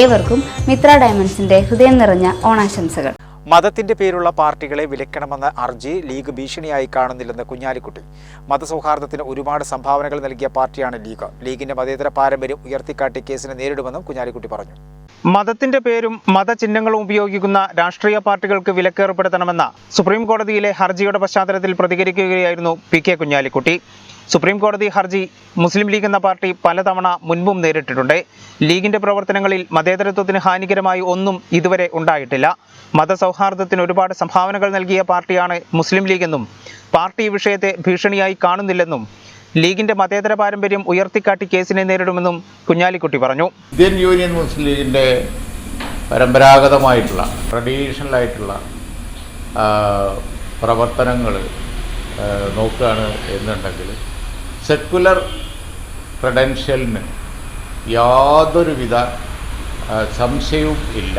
ഏവർക്കും മിത്ര ഡയമണ്ട്സിന്റെ ഹൃദയം നിറഞ്ഞ ഓണാശംസകൾ. മതത്തിന്റെ പേരുള്ള പാർട്ടികളെ വിലക്കണമെന്ന അർജി ലീഗ് ഭീഷണിയായി കാണുന്നില്ലെന്ന് കുഞ്ഞാലിക്കുട്ടി. മതസൗഹാർദ്ദത്തിന് ഒരുപാട് സംഭാവനകൾ നൽകിയ പാർട്ടിയാണ് ലീഗ്. ലീഗിന്റെ മതേതര പാരമ്പര്യം ഉയർത്തിക്കാട്ടി കേസിനെ നേരിടുമെന്നും കുഞ്ഞാലിക്കുട്ടി പറഞ്ഞു. മതത്തിന്റെ പേരും മതചിഹ്നങ്ങളും ഉപയോഗിക്കുന്ന രാഷ്ട്രീയ പാർട്ടികൾക്ക് വിലക്കേർപ്പെടുത്തണമെന്ന സുപ്രീം കോടതിയിലെ ഹർജിയുടെ പശ്ചാത്തലത്തിൽ പ്രതികരിക്കുകയായിരുന്നു പി കെ കുഞ്ഞാലിക്കുട്ടി. സുപ്രീം കോടതി ഹർജി മുസ്ലിം ലീഗ് എന്ന പാർട്ടി പലതവണ മുൻപും നേരിട്ടിട്ടുണ്ട്. ലീഗിന്റെ പ്രവർത്തനങ്ങളിൽ മതേതരത്വത്തിന് ഹാനികരമായി ഒന്നും ഇതുവരെ ഉണ്ടായിട്ടില്ല. മതസൗഹാർദ്ദത്തിന് ഒരുപാട് സംഭാവനകൾ നൽകിയ പാർട്ടിയാണ് മുസ്ലിം ലീഗ് എന്നും പാർട്ടി വിഷയത്തെ ഭീഷണിയായി കാണുന്നില്ലെന്നും ലീഗിന്റെ മതേതര പാരമ്പര്യം ഉയർത്തിക്കാട്ടി കേസിനെ നേരിടുമെന്നും കുഞ്ഞാലിക്കുട്ടി പറഞ്ഞു. ഇന്ത്യൻ യൂണിയൻ മുസ്ലിം ലീഗിന്റെ പരമ്പരാഗതമായിട്ടുള്ള ട്രഡീഷണൽ ആയിട്ടുള്ള പ്രവർത്തനങ്ങൾ നോക്കുകയാണ് എന്നുണ്ടെങ്കിൽ സെക്കുലർ ക്രെഡൻഷ്യലിന് യാതൊരുവിധ സംശയവും ഇല്ല.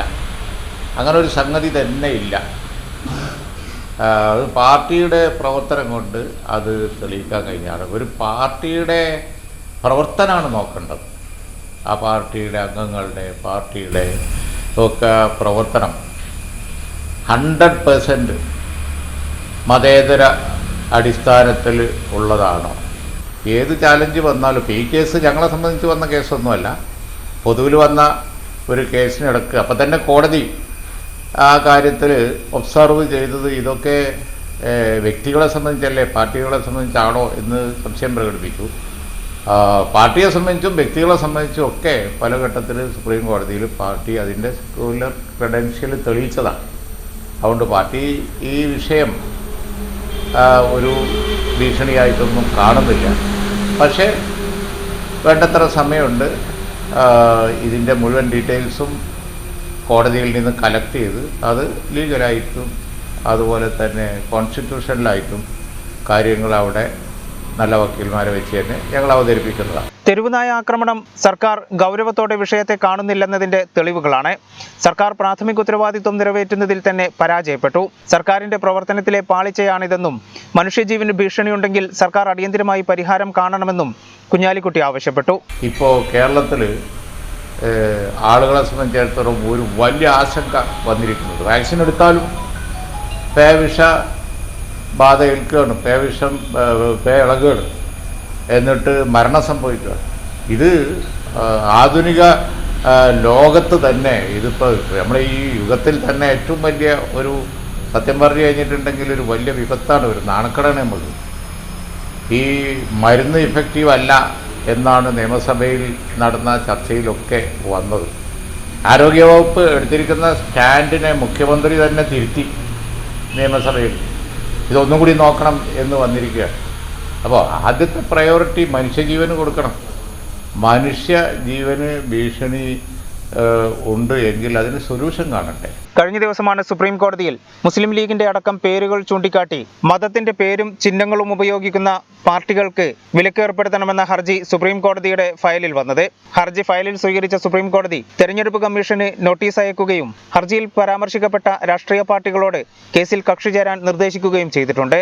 അങ്ങനെ ഒരു സംഗതി തന്നെ ഇല്ല. അത് പാർട്ടിയുടെ പ്രവർത്തനം കൊണ്ട് അത് തെളിയിക്കാൻ കഴിഞ്ഞാണ് ഒരു പാർട്ടിയുടെ പ്രവർത്തനമാണ് നോക്കേണ്ടത്. ആ പാർട്ടിയുടെ അംഗങ്ങളുടെ പാർട്ടിയുടെ ഒക്കെ പ്രവർത്തനം. ഹൺഡ്രഡ് പേഴ്സന്റ് മതേതര അടിസ്ഥാനത്തിൽ ഉള്ളതാണോ. ഏത് ചാലഞ്ച് വന്നാലും ഇപ്പോൾ ഈ കേസ് ഞങ്ങളെ സംബന്ധിച്ച് വന്ന കേസൊന്നുമല്ല പൊതുവിൽ വന്ന ഒരു കേസിനെടുക്കുക അപ്പം തന്നെ കോടതി ആ കാര്യത്തിൽ ഒബ്സർവ് ചെയ്തത് ഇതൊക്കെ വ്യക്തികളെ സംബന്ധിച്ചല്ലേ പാർട്ടികളെ സംബന്ധിച്ചാണോ എന്ന് സംശയം പ്രകടിപ്പിച്ചു. പാർട്ടിയെ സംബന്ധിച്ചും വ്യക്തികളെ സംബന്ധിച്ചും ഒക്കെ പല ഘട്ടത്തിൽ സുപ്രീം കോടതിയിൽ പാർട്ടി അതിന്റെ സെക്യുലർ ക്രെഡൻഷ്യൽ തെളിയിച്ചതാണ്. അതുകൊണ്ട് പാർട്ടി ഈ വിഷയം ഒരു ഭീഷണിയായിട്ടൊന്നും കാണുന്നില്ല. പക്ഷേ വേണ്ടത്ര സമയമുണ്ട്. ഇതിന്റെ മുഴുവൻ ഡീറ്റെയിൽസും കോടതിയിൽ നിന്ന് കലക്ട് ചെയ്ത് അത് ലീഗലായിട്ടും അതുപോലെ തന്നെ കോൺസ്റ്റിറ്റ്യൂഷനിലായിട്ടും കാര്യങ്ങൾ അവിടെ നല്ല വക്കീൽമാരെ വെച്ച് തന്നെ ഞങ്ങൾ അവതരിപ്പിക്കുന്നതാണ്. തെരുവുനായ ആക്രമണം സർക്കാർ ഗൗരവത്തോടെ വിഷയത്തെ കാണുന്നില്ലെന്നതിന്റെ തെളിവുകളാണ്. സർക്കാർ പ്രാഥമിക ഉത്തരവാദിത്വം നിറവേറ്റുന്നതിൽ തന്നെ പരാജയപ്പെട്ടു. സർക്കാരിന്റെ പ്രവർത്തനത്തിലെ പാളിച്ചയാണിതെന്നും മനുഷ്യജീവന് ഭീഷണിയുണ്ടെങ്കിൽ സർക്കാർ അടിയന്തിരമായി പരിഹാരം കാണണമെന്നും കുഞ്ഞാലിക്കുട്ടി ആവശ്യപ്പെട്ടു. ഇപ്പോൾ കേരളത്തിൽ ആളുകളെ സംബന്ധിച്ചിടത്തോളം ഒരു വലിയ ആശങ്ക വന്നിരിക്കുന്നത്. വാക്സിൻ എടുത്താലും പേവിഷ ബാധ ഏൽക്കുകയാണ് പേവിഷം പേ ഇളകുകയാണ്. എന്നിട്ട് മരണം സംഭവിക്കുക ഇത് ആധുനിക ലോകത്ത് തന്നെ ഇതിപ്പോൾ നമ്മുടെ ഈ യുഗത്തിൽ തന്നെ ഏറ്റവും വലിയ ഒരു സത്യം പറഞ്ഞു കഴിഞ്ഞിട്ടുണ്ടെങ്കിൽ ഒരു വലിയ വിപത്താണ് ഒരു നാണക്കടാണ് നമുക്ക് ഈ മരുന്ന് ഇഫക്റ്റീവ് അല്ല എന്നാണ് നിയമസഭയിൽ നടന്ന ചർച്ചയിലൊക്കെ വന്നത്. ആരോഗ്യവകുപ്പ് എടുത്തിരിക്കുന്ന സ്റ്റാൻഡിനെ മുഖ്യമന്ത്രി തന്നെ തിരുത്തി നിയമസഭയിൽ. ഇതൊന്നും കൂടി നോക്കണം എന്ന് വന്നിരിക്കുകയാണ്. അപ്പോൾ ആദ്യത്തെ പ്രയോറിറ്റി മനുഷ്യജീവന് കൊടുക്കണം. മനുഷ്യ ജീവന് ഭീഷണി ഉണ്ട് എങ്കിൽ അതിന് സൊല്യൂഷൻ കാണട്ടെ കഴിഞ്ഞ ദിവസമാണ് സുപ്രീം കോടതിയിൽ മുസ്ലിം ലീഗിന്റെ അടക്കം പേരുകൾ ചൂണ്ടിക്കാട്ടി മതത്തിന്റെ പേരും ചിഹ്നങ്ങളും ഉപയോഗിക്കുന്ന പാർട്ടികൾക്ക് വിലക്ക് ഏർപ്പെടുത്തണമെന്ന ഹർജി സുപ്രീം കോടതിയുടെ ഫയലിൽ വന്നത്. ഹർജി ഫയലിൽ സ്വീകരിച്ച സുപ്രീം കോടതി തെരഞ്ഞെടുപ്പ് കമ്മീഷന് നോട്ടീസ് അയക്കുകയും ഹർജിയിൽ പരാമർശിക്കപ്പെട്ട രാഷ്ട്രീയ പാർട്ടികളോട് കേസിൽ കക്ഷി ചേരാൻ നിർദ്ദേശിക്കുകയും ചെയ്തിട്ടുണ്ട്.